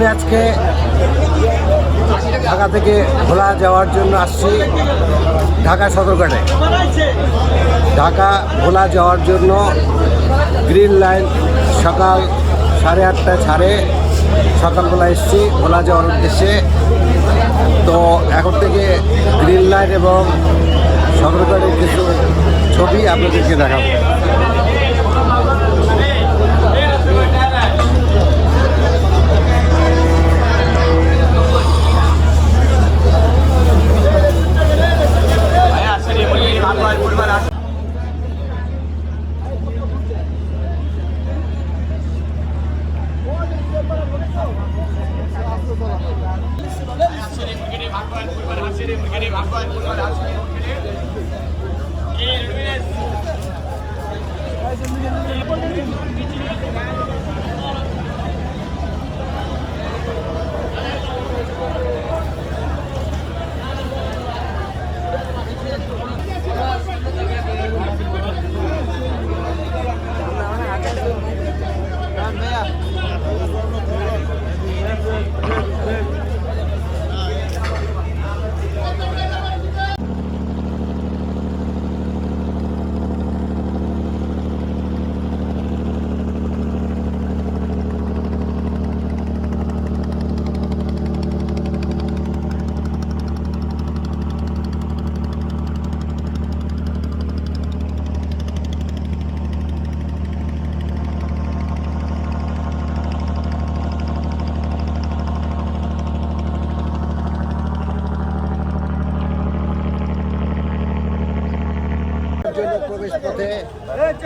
আমি আজকে ঢাকা থেকে ভোলা যাওয়ার জন্য আসছি ঢাকা সদরঘাটে। ঢাকা ভোলা যাওয়ার জন্য গ্রিন লাইন সকাল সাড়ে আটটায় ছাড়ে সকালবেলা এসছি ভোলা যাওয়ার উদ্দেশ্যে। তো এখন থেকে গ্রিন লাইন এবং সদরঘাটের কিছু ছবি আপনাদেরকে দেখাবো। জন্য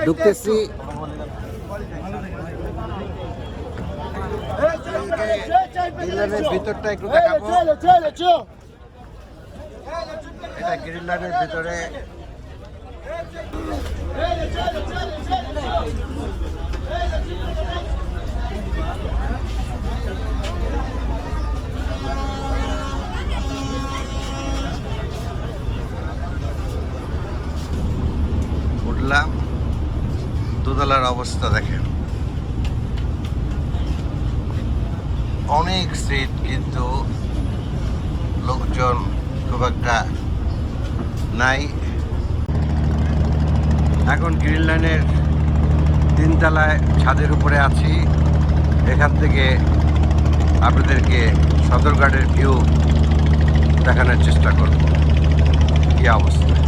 ঢুকতেছি। গ্রিনল্যান্ডের ভিতরটা একটু দেখাবো। এটা গ্রিনল্যান্ডের ভিতরে। অবস্থা দেখেন। অনেক সিট কিন্তু লোকজন খুব একটা নাই। এখন গ্রিন লাইনের তিনতলায় ছাদের উপরে আছি। এখান থেকে আপনাদেরকে সদরঘাটের ভিউ দেখানোর চেষ্টা করব। কি অবস্থা?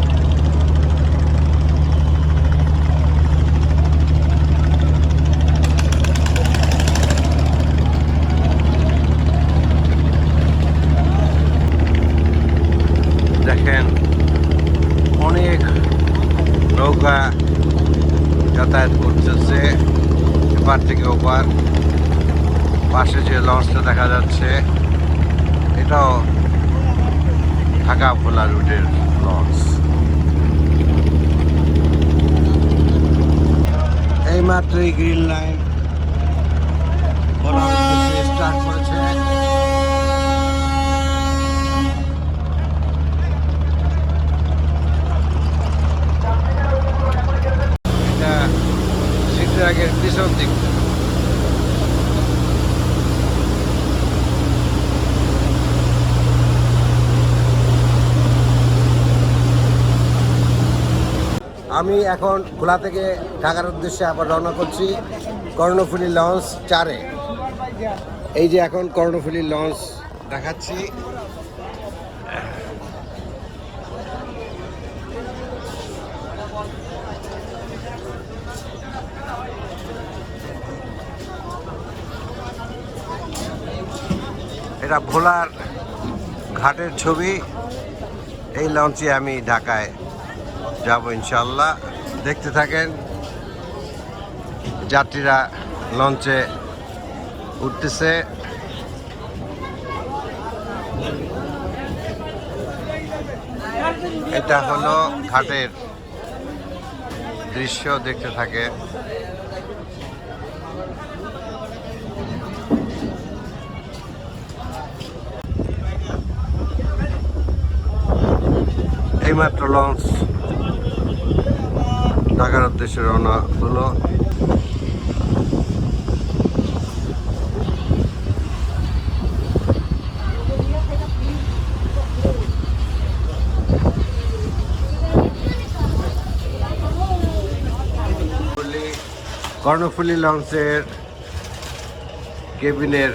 দেখেন, অনেক নৌকা যাতায়াত করতেছে, এপার থেকে ওপার। পাশে যে লঞ্চটা দেখা যাচ্ছে, এটাও ঢাকা ভোলা রুটের লঞ্চ। এই মাত্রই গ্রিন লাইন আমি এখন খোলা থেকে ঢাকার উদ্দেশ্যে আবার রওনা করছি কর্ণফুলী লঞ্চ চারে। এই যে এখন কর্ণফুলী লঞ্চ দেখাচ্ছি। এটা ভোলার ঘাটের ছবি। এই লঞ্চে আমি ঢাকায় যাব ইনশাল্লাহ দেখতে থাকেন, যাত্রীরা লঞ্চে উঠতেছে। এটা হলো ঘাটের দৃশ্য দেখতে থাকে। এইমাত্র লঞ্চ ঢাকার উদ্দেশ্যে রওনা হলো। কর্ণফুলি লঞ্চের কেবিনের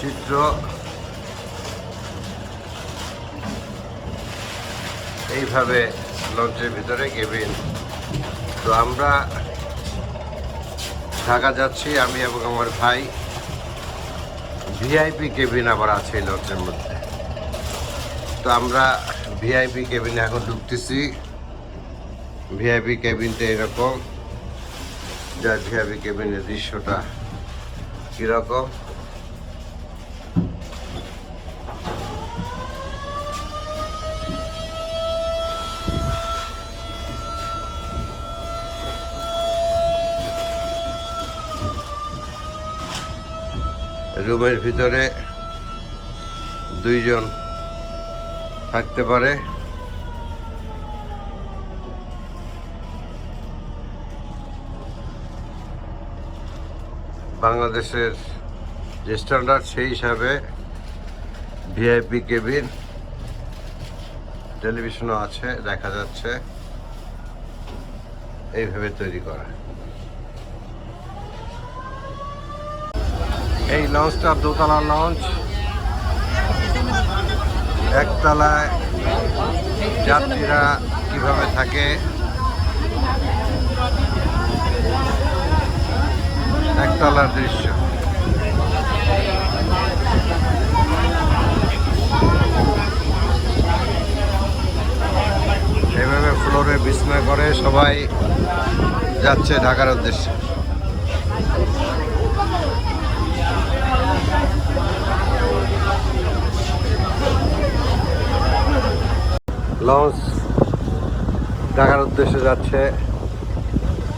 চিত্র এইভাবে লঞ্চের ভিতরে কেবিন তো আমরা ঢাকা যাচ্ছি, আমি এবং আমার ভাই। ভিআইপি কেবিন আবার আছে এই লঞ্চের মধ্যে। তো আমরা ভিআইপি কেবিনে এখন ঢুকতেছি। ভিআইপি কেবিনটা এরকম। যা ভিআইপি কেবিনের দৃশ্যটা কীরকম? রুমের ভিতরে দুইজন থাকতে পারে। বাংলাদেশের যে স্ট্যান্ডার্ড সেই হিসাবে ভিআইপি কেবিন টেলিভিশনও আছে, দেখা যাচ্ছে। এইভাবে তৈরি করা। এই লঞ্চটা দোতলা লঞ্চ। একতলায় যাত্রীরা কীভাবে থাকে? একতলার দৃশ্য। এভাবে ফ্লোরে বিছনা করে সবাই যাচ্ছে ঢাকার উদ্দেশ্যে। লঞ্চ ঢাকার উদ্দেশ্যে যাচ্ছে।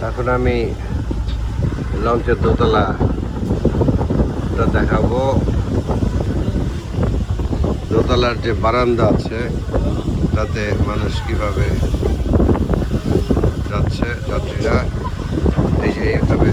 এখন আমি লঞ্চের দোতলা টা দেখাবো। দোতলার যে বারান্দা আছে, তাতে মানুষ কীভাবে যাচ্ছে, যাত্রীরা, এই যে এইভাবে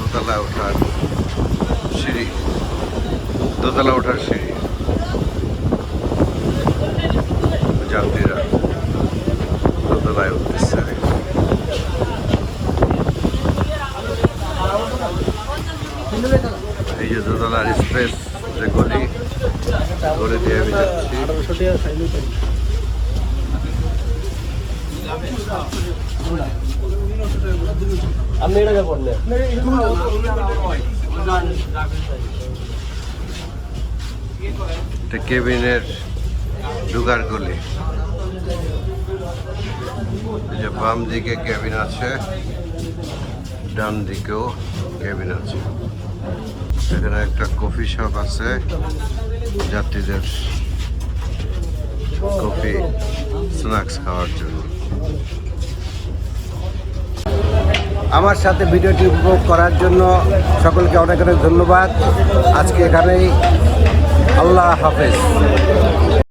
এটা দোতলা ওঠার সিঁড়ি। দোতলা ওঠার সিঁড়ি। যাত্রীরা দোতলায় উঠতেছে। এই যে দোতলার স্পেস যে গলি গলি দিয়ে আমি যাচ্ছি। আপনি এটা করলে এটা কেবিনের ঢুকার গলি। যে বাম দিকে কেবিন আছে, ডান দিকেও কেবিন আছে। এখানে একটা কফি শপ আছে, যাত্রীদের কফি, স্ন্যাক্স খাওয়ার জন্য। আমার সাথে ভিডিওটি উপভোগ করার জন্য সকলকে অনেক অনেক ধন্যবাদ। আজকে এখানেই আল্লাহ হাফেজ।